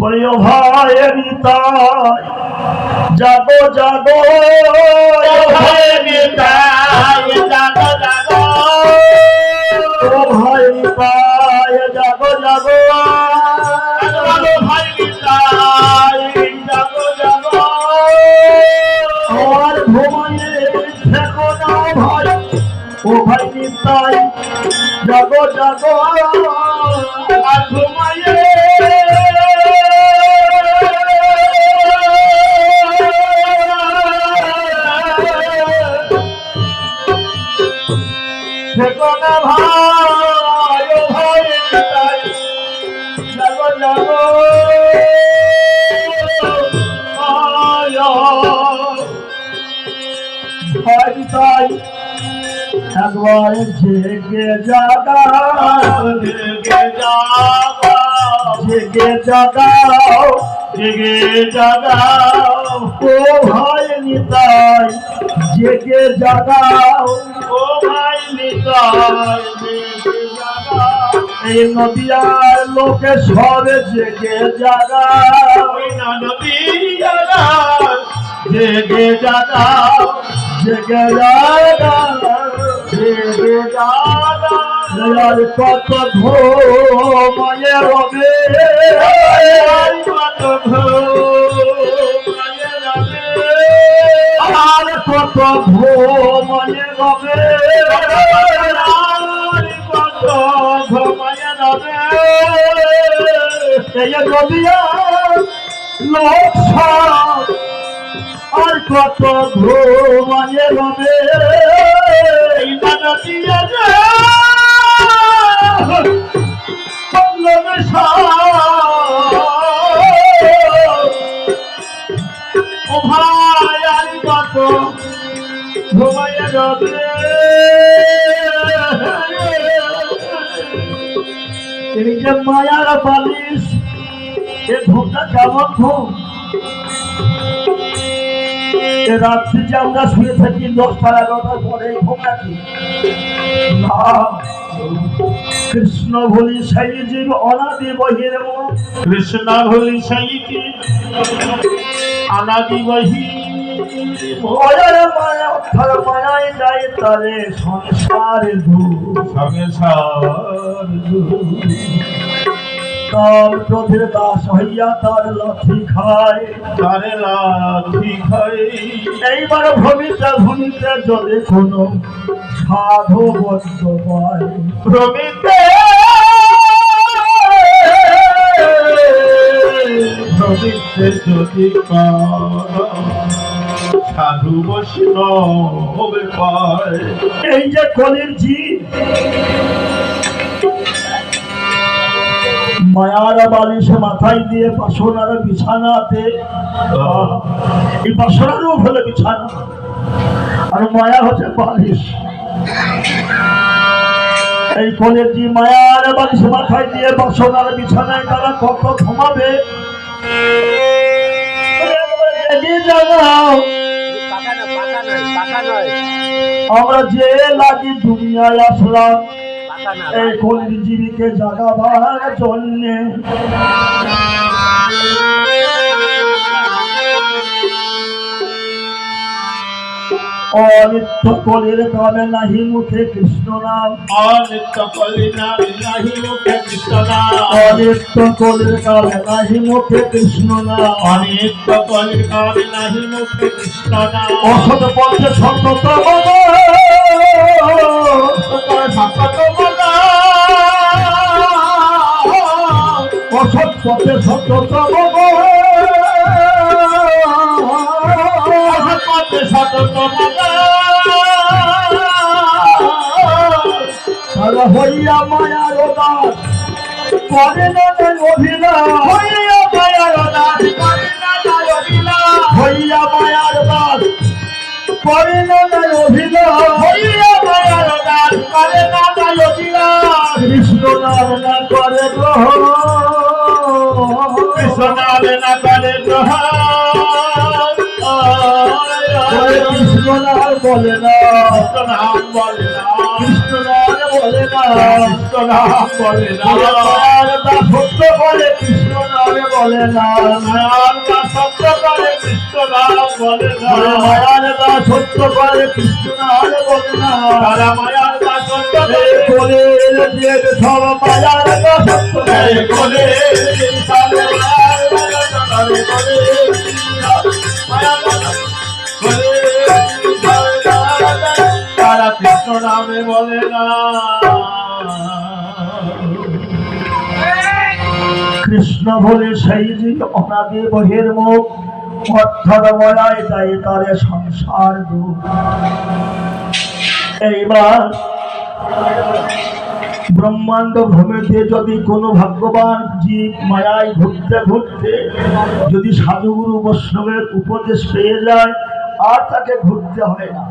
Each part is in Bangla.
বলি ও ভাই নিতাই জাগো জাগো ও ভাই নিতাই জাগো জাগো। ও ভাই নিতাই জাগো জাগো। জাগো ভাই নিতাই জাগো জাগো। আর ঘুমাইয়ে দেখো না ভাই ও ভাই নিতাই জাগো জাগো। আর ঘুমাইয়ে দেখো না ভাই ও ভাই জাগো আয়া ভাই নিতাই একবার জেগে জাগা জেগে জাগো। জেগে জাগাও জেগে জাগাও ও ভাই নিতাই জেগে জাগাও ও এই নদিয়ার লোকে সবে জেগে জাগাও জেগে জাগাও জেগে জেগে জাগাও আর কত ঘুমায়ে রবে। আর কত রবে। আর কত ঘুমায়ে রবে। আর কত ঘুমায়ে রবে লোক আর কত ঘুমায়ে রবে ও ভাই আর কত ঘুমাইয়া যাবে? এই যে মায়ার বালিশ, এ ঘুমটা কেমন ঘুম রাত্রি যে আমরা শুয়ে থাকি, দশটা এগারোটার পরে এই ঘুম নাকি না, কৃষ্ণ বলি সেই অনাদি বহির কৃষ্ণ হলি সাইকে আনাদি বহি মায়া যায় তারে সংসার সার কাল ক্রোধের দাস হইয়া তার খায়। তারে লাঠি খাই এইবার ভূমিতে ভূমিতে যদি কোনো সাধু বদ্ধ পায়। যদি সাধু বৈষ্ণব পায়। এই যে কলির জীব মায়ার বালিশে মাথায় দিয়ে বাসনার বিছানাতে। এই বাসনার রূপ হলো বিছানা। আর মায়া হচ্ছে বালিশ। এই কলের যে মায়ার বালিশে মাথায় দিয়ে বাসনার বিছানায় তারা কত ঘুমাবে? জানাও আমরা যে লাগি দুনিয়ায় আসলাম এই কলির জীবিকে জাগাবার জন্যে। অনিত্য কলির কামে নাহি মুখে কৃষ্ণ নাম অনিত্য কৃষ্ণ নাম অনিত্য কলির কামে নাহি মুখে কৃষ্ণ নাম অনিত্য কলিনা নাহি মুখে কৃষ্ণ নাম অসৎ পথে সততম অসৎ পথে সততম তারা হইয়া মায়ার দাস করে না অভিনয় হইয়া মায়ার দাস করে না অভিনয়। হইয়া মায়ার দাস করে না অভিনয় হইয়া মায়ার দান করে না কৃষ্ণ নাম না করে গ্রহণ কৃষ্ণ নামে না করে গ্রহণ বলে না। কৃষ্ণ বলে না। কৃষ্ণ বলে না। বলে না। ওরে মায়ার দাসত্ব করে কৃষ্ণ বলে না। মায়ার করে কৃষ্ণ বলে না। মায়ার দাসত্ব করে কৃষ্ণ বলে না। তারা মায়ার এই করে কোলে দিয়ে সব মায়ার মায়ার মায়ার কৃষ্ণ নামে বলে না। কৃষ্ণ বলে সেই যে অনাদি বহির মুখ অর্থময় তাই তারে সংসার এইবার ব্রহ্মাণ্ড ভূমিতে যদি কোনো ভাগ্যবান জীব মায়ায় ঘুরতে ঘুরতে যদি সাধুগুরু বৈষ্ণবের উপদেশ পেয়ে যায়, আর তাকে ঘুরতে হয় না।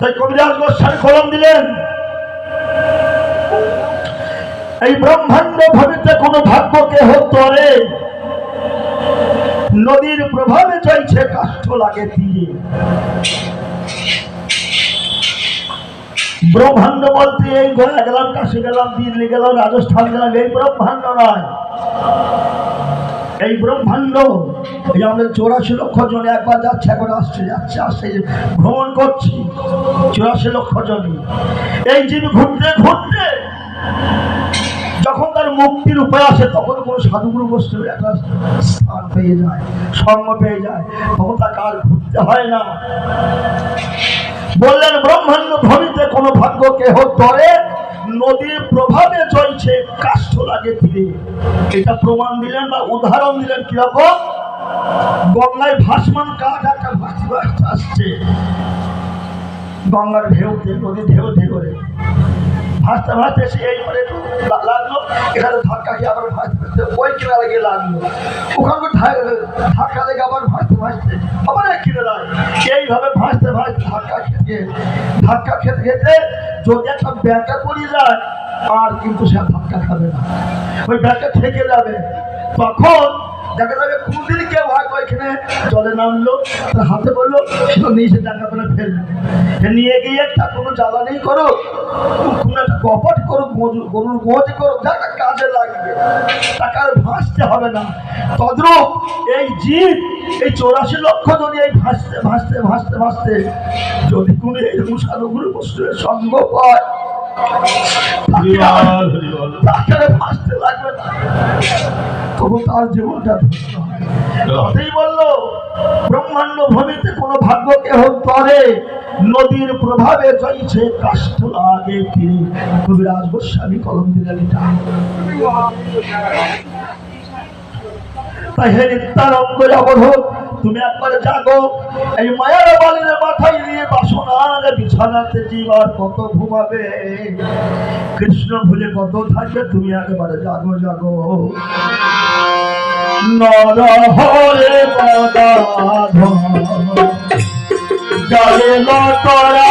তাই কবিরাজ গোস্বামী কলম দিলেন। এই ব্রহ্মাণ্ড ভূমিতে কোনো ভাগ্য কেহ তরে। নদীর প্রভাবে চলছে কাষ্ঠ লাগে তীরে। ব্রহ্মাণ্ড বলতে এই গোয়া গেলাম কাশি গেলাম দিল্লি গেলাম, রাজস্থান গেলাম, এই ব্রহ্মাণ্ড নয়। এই ব্রহ্মাণ্ড আমাদের চৌরাশি লক্ষ জন একবার যাচ্ছে, একবার আসছে, যাচ্ছে, আসছে ভ্রমণ করছি। চৌরাশি লক্ষ জনই এই জীব ঘুরতে ঘুরতে যখন তার মুক্তির উপায় আসে, তখন কোনো সাধুগুরু একটা স্থান পেয়ে যায় পেয়ে যায়। তখন তাকে আর ঘুরতে হয় না। বললেন, ব্রহ্মাণ্ড ভূমিতে কোনো ভাগ্য কেহ তরে, নদীর প্রভাবে চলছে কাষ্ঠ লাগে তীরে। এটা প্রমাণ দিলেন বা উদাহরণ দিলেন কীরকম? গঙ্গায় ভাসমান কাঠ একটা ভাসতে ভাসতে আসছে। গঙ্গার ঢেউতে নদীর ঢেউতে করে। ভাসতে ভাসতে সে এই করে লাগল, এখানে ধাক্কা খেয়ে আবার ভাসতে ভাসতে ওই কিনারে গিয়ে লাগল। ওখানে ধাক্কা লেগে আবার ভাসতে ভাসতে, আবার এক কিনারায় এইভাবে ভাসতে ভাসতে ধাক্কা খেতে ধাক্কা খেতে খেতে যদি একটা ব্যাটা পড়ে যায়, আর কিন্তু সে ধাক্কা খাবে না। ওই ব্যাটা থেকে যাবে। তখন দেখা যাবে কোনদিন কেউ হয়তো ওইখানে জলে নামলো হাতে বলল সেটা নিচে টাকা করে ফেলল নিয়ে গিয়ে একটা কোনো জ্বালানি করো কোনো কপট করুক গরুর মজ করুক, যা কাজে লাগবে টাকা আর ভাসতে হবে না। তদ্রুপ এই জীব, এই চৌরাশি লক্ষ যদি এই ভাসতে ভাসতে ভাসতে ভাসতে যদি কোনো এরকম সাধুগুরু বস্তুর সঙ্গ পায় ব্রহ্মাণ্ড ভূমিতে কোনো ভাগ্য কেহ তরে নদীর প্রভাবে চলছে কাষ্ঠ লাগে তীরে। কবিরাজ গোস্বামী কলম দিলেন এটা হে নিত্যানন্দ যাবধ তুমি একবারে জাগো, এই মায়ার বালির মাথায় নিয়ে বাসনার বিছানাতে জীবার কত ঘুমাবে? কৃষ্ণ ভুলে কত থাকবে, তুমি একবারে জাগো জাগো। নর হরে পদাধ জলে লতরা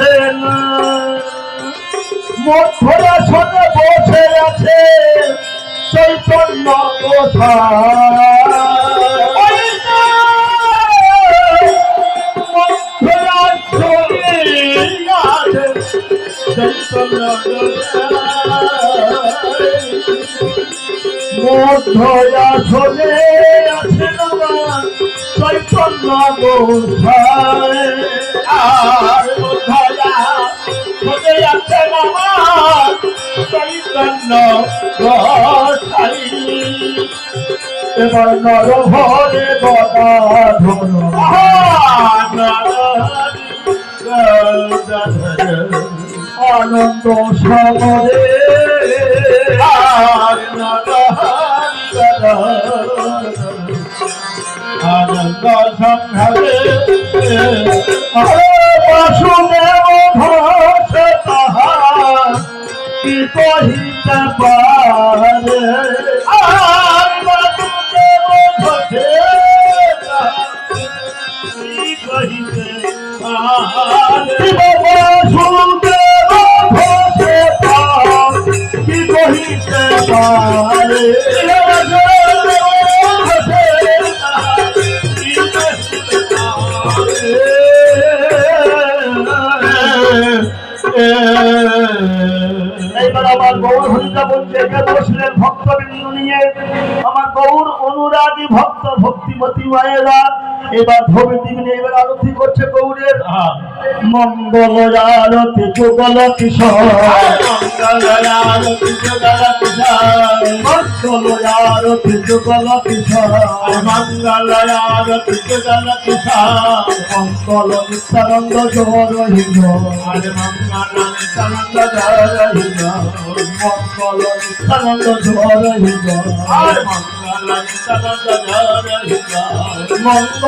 আছেন মধ্যরা সনে বসে আছে চৈতন্য মধ্যয়া সনে আছেন আমার চৈতন্য গোসাই আর এবার নর ধর আনন্দ সমরে আনন্দ বাসুদেব কি কহিতে নিয়ে আমার গৌর অনুরাগী ভক্ত ভক্তিমতী মায়েরা এবার ভবি দিবিনে এবার আরতি করছে গৌরের। মঙ্গল আরতি যুগল কিশোর। মঙ্গল আরতি যুগল কিশোর। মঙ্গল নিত্যানন্দ জোর হিন্দ মঙ্গল নিত্যানন্দ জোর হিন্দ মঙ্গল শ্রীয়ন্ত ভকত হিসঙ্গে মঙ্গল শ্রীয়ন্ত ভকত মঙ্গল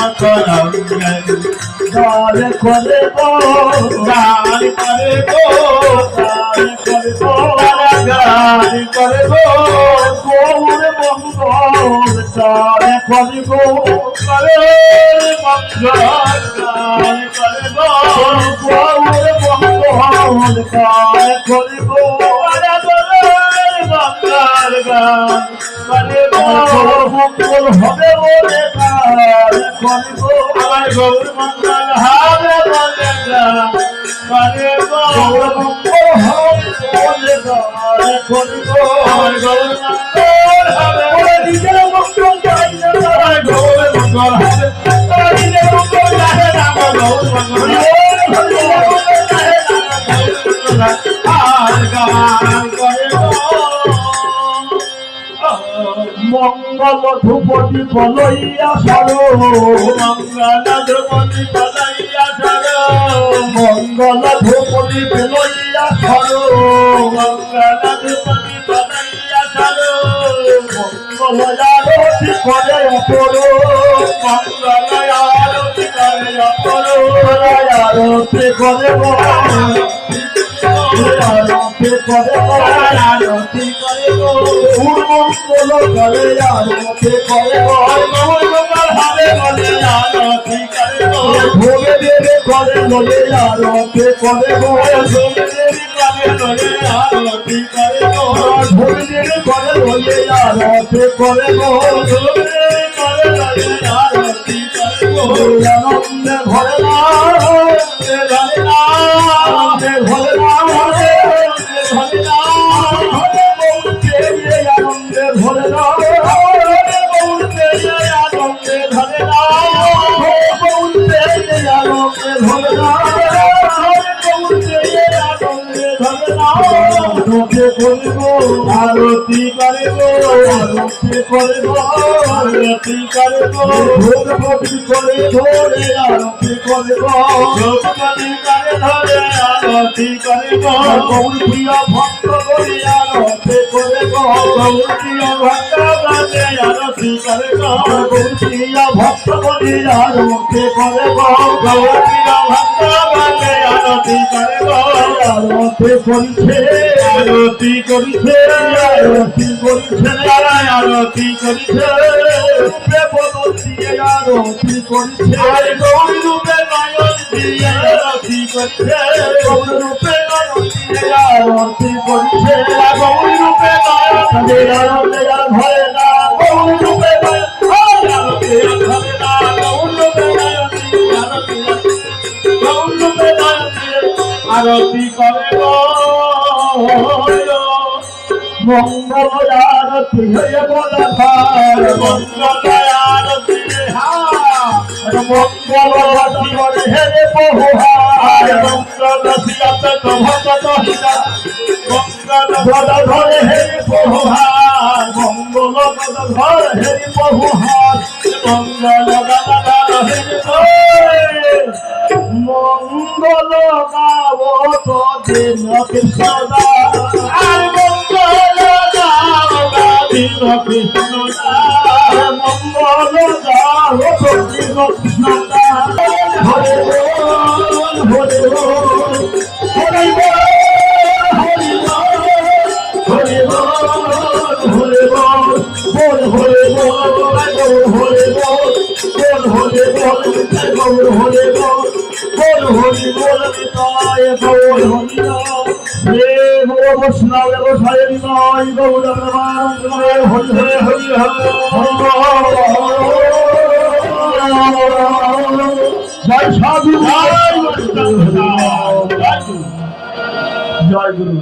গালে করে গালে করে গালে করে করে গৌর মঙ্গল গালে করে গালে মঙ্গল গালে করে গৌর মঙ্গল গালে করে মঙ্গল গালে গো মঙ্গল হবে বলে গালে করে আমার গৌর মঙ্গল হবে বলে মানে গৌর মঙ্গল হবে বলে গালে আমার গৌর মঙ্গল হবে। ওরে নিজের মঙ্গল চাই না। গৌর মঙ্গল হবে। নিজের মঙ্গল চাহে না। গৌর মঙ্গল আর গান করে মঙ্গল ধূপতি বলইয়া সরো, মঙ্গল ধ্রুপতি পদাইয়া সরো, মঙ্গল ধূপতি বলইয়া সরো, মঙ্গল ধ্রুপতি পদাইয়া সরো, মঙ্গল আরতি করে অপর, মঙ্গল আরতি করে অপর আরতি করে। আরতি করে। আরতি করে গো মঙ্গল করে আরতি করে মঙ্গল হবে বলে আরতি করে ভোগে দেবে করে বলে আরতি করে গো। দেবী করে বলে আরতি করে ভোগে দেবে করে বলে আরতি করে গো। দেবী করে বলে আরতি করে করিব আরতি করে গো। ভোগ ভক্তি করে ধরে আরতি করিব রঘুপতি কানে ধরে আরতি করিব গৌর প্রিয় ভক্ত বলি আরতি করিব গৌর প্রিয় ভক্ত গানে আরতি করিব গৌর প্রিয় ভক্ত বলি আরতি করিব গৌর প্রিয় ভক্ত গানে আরতি করিব আরতি করিছে আরতি করিছে। আরতি করিছে। আরতি করিছে। রূপে বদল দিয়ে আরতি করিছে আর গৌর রূপে নয়ন দিয়ে আরতি করিছে গৌর রূপে নয়ন দিয়ে আরতি করিছে গৌর রূপে নয়ন নয়ন আরতি ধরে না। গৌর রূপে আরতি দিয়ে করে মঙ্গল আরতি হয়ে বলা ভার মঙ্গল আরতি হা মঙ্গল করে হেরে বহুহার মঙ্গল সিয়াত ভগত হিতা মঙ্গল গদা ধরে হেরি বহুহার মঙ্গল গদা ধর হেরি গানা হিতা মঙ্গল গাব তো দিন কৃষ্ণদা গাবিল কৃষ্ণ মঙ্গল কৃষ্ণদা হরে হরে হরে হরে বল হরে বল হরে বল হরে বল হরে হে গৌর বৈষ্ণব গোসাই নিতায় গৌর প্রেমানন্দ হরে হরি হরি জয় সাধু জয় গুরু